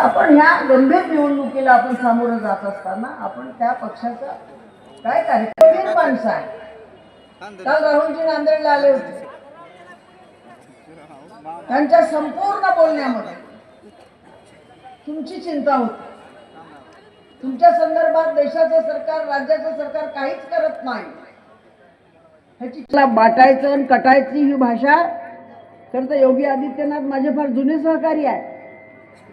आपण ह्या गंभीर निवडणुकीला आपण सामोरं जात असताना आपण त्या पक्षाचा काय कार्यक्रम? माणसं आहे काल राहुलजी नांदेडला आले होते. त्यांच्या संपूर्ण बोलण्यामध्ये तुमची चिंता होती. तुमच्या संदर्भात देशाचं सरकार राज्याचं सरकार काहीच करत नाही. ह्याची बाटायचं आणि कटायची ही भाषा खरं तर योगी आदित्यनाथ माझे फार जुने सहकारी आहे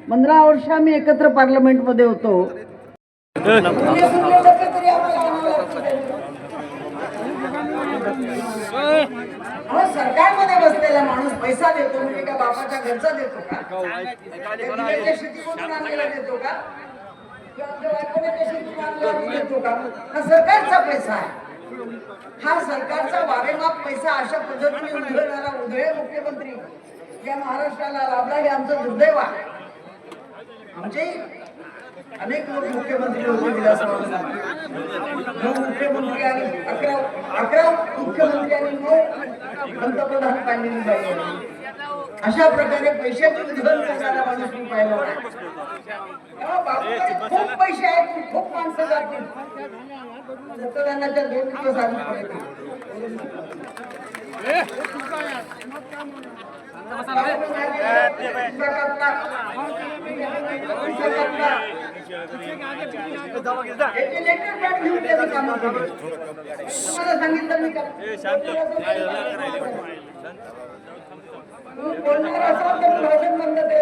पंधरा वर्ष आम्ही एकत्र पार्लमेंटमध्ये होतो. सरकारमध्ये बसलेला माणूस पैसा देतो म्हणजे का बापाच्या घरचा देतो का? शेतीमधून आणलेला देतो का? किंवा शेतीतून आणलेला देतो का? हा सरकारचा पैसा आहे. हा सरकारचा वारेमाप पैसा अशा पद्धतीने उधळणारा उधळे मुख्यमंत्री. या महाराष्ट्राला लाभला हे आमचं दुर्दैव आहे. आमचे अनेक लोक मुख्यमंत्री होते विलासराव नऊ मुख्यमंत्री आणि अकरा अकरा मुख्यमंत्री आणि नऊ पंतप्रधान पाहिलेली पाहिजे अशा प्रकारे पैशाची उधळण करणारा माणूस मी पाहिला खूप पैसे आहेत खूप माणसं जातील. मतदानाच्या दोन दिवस सांगितलं मी बोलणार असाल तर.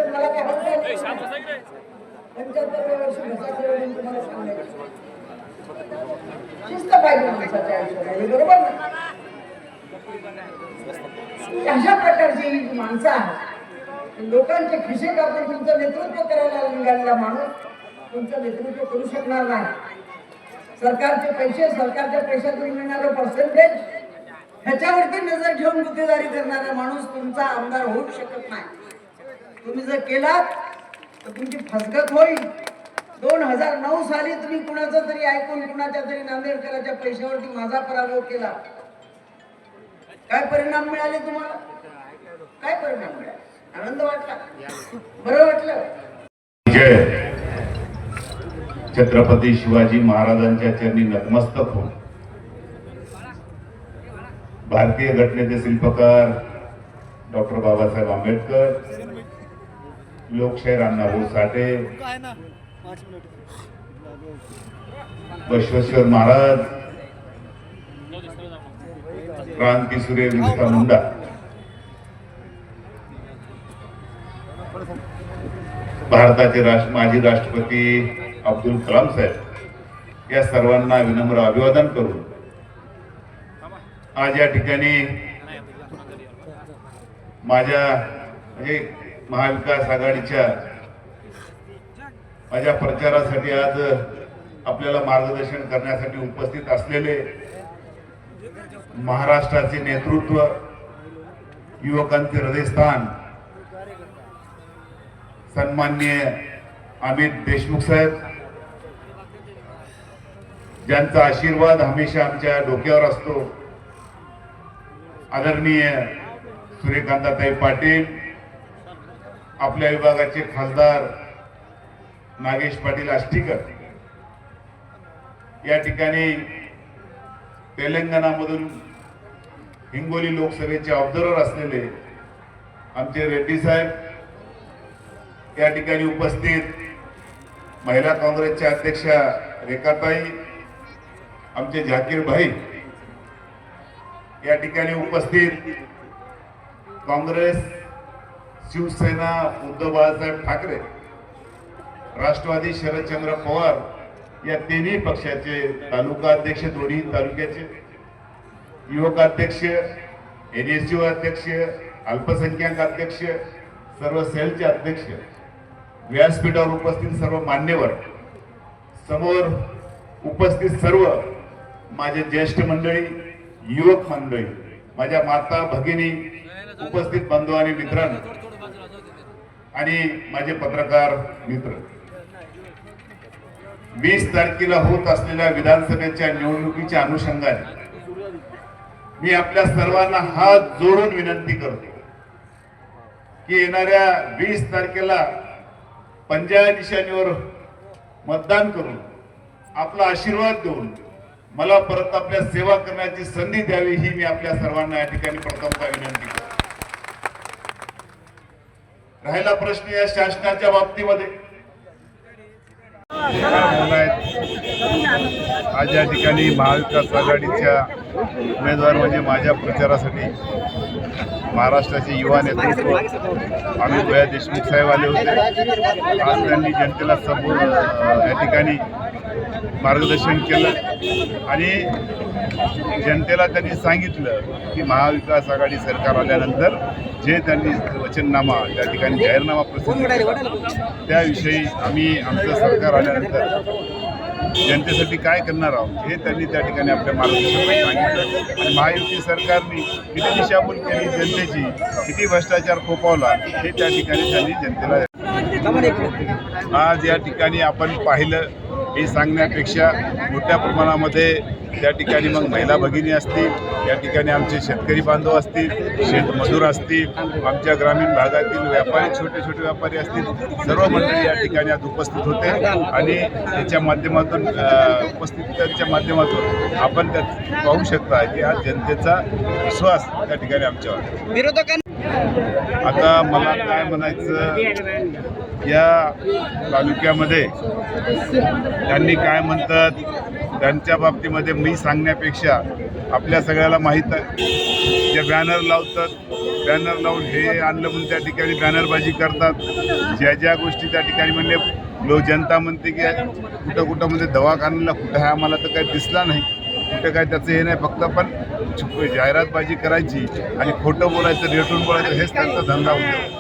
मला काय हक्क नाही. पंच्याहत्तर घसाचे तुम्हाला सांगायचं शिस्त पाहिजे माणसाच्या बरोबर ना? अशा प्रकारची ही माणसं आहेत. लोकांचे खिशे कापून तुमचं नेतृत्व करायला निघालेला माणूस तुमचं नेतृत्व करू शकणार नाही. सरकारचे पैसे सरकारच्या पैशातून मिळणारं पर्सेंटेज ह्याच्यावरती नजर ठेवून गुन्हेगारी करणारा माणूस तुमचा आमदार होऊ शकत नाही. तुम्ही जर केलात तर तुमची फसगत होईल. दोन हजार नऊ साली तुम्ही कुणाचा तरी ऐकून कुणाच्या तरी नांदेडकराच्या पैशावरती माझा पराभव केला. काय परिणाम मिळाले तुम्हाला? काय परिणाम मिळाले? आनंद वाटला? बरं वाटलं? जय. छत्रपती शिवाजी महाराजांच्या चरणी नतमस्तक होऊन. भारतीय घटनेचे शिल्पकार डॉक्टर बाबासाहेब आंबेडकर लोकशाहीर अण्णाभाऊ हो साठे. बसवेश्वर महाराज. क्रांती सूर्य विस्ता मुंडा. भारताचे राष्ट्र माजी राष्ट्रपती अब्दुल कलाम साहेब. या सर्वांना विनम्र अभिवादन करून आज या ठिकाणी माझ्या म्हणजे महाविकास आघाडीच्या माझ्या प्रचारासाठी आज आपल्याला मार्गदर्शन करण्यासाठी उपस्थित असलेले महाराष्ट्राचे नेतृत्व युवकांचे हृदयस्थान सन्माननीय अमित देशमुख साहेब ज्यांचा आशीर्वाद हमेशा आमच्या डोक्यावर असतो आदरणीय सूर्यकांताताई पाटील आपल्या विभागाचे खासदार नागेश पाटील आष्टीकर. या ठिकाणी तेलंगणामधून हिंगोली लोकसभेचे ऑब्झर्वर असलेले आमचे रेड्डी साहेब या ठिकाणी उपस्थित महिला काँग्रेसच्या अध्यक्षा रेखाताई आमचे झाकीर भाई या ठिकाणी उपस्थित काँग्रेस शिवसेना उद्धव बाळासाहेब ठाकरे राष्ट्रवादी शरदचंद्र पवार या तिन्ही पक्षाचे तालुका अध्यक्ष दोन्ही तालुक्याचे युवक अध्यक्ष यू अध्यक्ष अल्पसंख्याक अध्यक्ष सर्व सेलचे अध्यक्ष व्यासपीठावर उपस्थित सर्व मान्यवर समोर उपस्थित सर्व माझे ज्येष्ठ मंडळी युवक मंडळी माझ्या माता भगिनी उपस्थित बंधू आणि मित्रांनो आणि माझे पत्रकार मित्र. वीस तारखेला होत असलेल्या विधानसभेच्या निवडणुकीच्या अनुषंगाने मी आपल्या सर्वांना हात जोडून विनंती करतो की येणाऱ्या वीस तारखेला पंजाब निशाणीवर मतदान करून आपला आशीर्वाद देऊन मला परत आपल्या सेवा करण्याची संधी द्यावी ही मी आपल्या सर्वांना या ठिकाणी प्रथमता विनंती करतो. राहिला प्रश्न या शासनाच्या बाबतीमध्ये. आज या ठिकाणी महाविकास आघाडीच्या उमेदवार म्हणजे माझ्या प्रचारासाठी महाराष्ट्राचे युवा नेतृत्व अमित भया देशमुख साहेब आले होते. आज त्यांनी जनतेला समोर या ठिकाणी मार्गदर्शन केलं. आणि जनतेला त्यांनी सांगितलं की महाविकास आघाडी सरकार आल्यानंतर जे त्यांनी वचननामा त्या ठिकाणी जाहीरनामा प्रसिद्ध केला त्याविषयी आम्ही आमचं सरकार आल्यानंतर जनतेसाठी काय करणार आहोत हे त्यांनी त्या ठिकाणी आपल्या मार्गदर्शनात सांगितलं. आणि महायुती सरकारने किती दिशाभूल केली जनतेची किती भ्रष्टाचार फोपावला हे त्या ठिकाणी त्यांनी जनतेला आज या ठिकाणी आपण पाहिलं हे सांगण्यापेक्षा मोठ्या प्रमाणामध्ये त्या ठिकाणी मग महिला भगिनी असतील या ठिकाणी आमचे शेतकरी बांधव असतील शेतमजूर असतील आमच्या ग्रामीण भागातील व्यापारी छोटे छोटे व्यापारी असतील सर्व मंडळी या ठिकाणी आज उपस्थित होते आणि त्याच्या माध्यमातून उपस्थितीच्या माध्यमातून आपण त्यात पाहू शकता की आज जनतेचा विश्वास त्या ठिकाणी आमच्यावर आता मला काय म्हणायचं या तालुक्यामध्ये त्यांनी काय म्हणतात त्यांच्या बाबतीमध्ये मी सांगण्यापेक्षा आपल्या सगळ्याला माहीत आहे. जे बॅनर लावतात बॅनर लावून हे आणलं म्हणून त्या ठिकाणी बॅनरबाजी करतात. ज्या ज्या गोष्टी त्या ठिकाणी म्हणले लोक जनता म्हणते की कुठं कुठं म्हणजे दवाखान्याला कुठं आहे आम्हाला तर काही दिसला नाही. कुठं काय त्याचं हे नाही फक्त पण जाहिरातबाजी करायची आणि खोटं बोलायचं रेटून बोलायचं हेच त्यांचा धंदा होतो.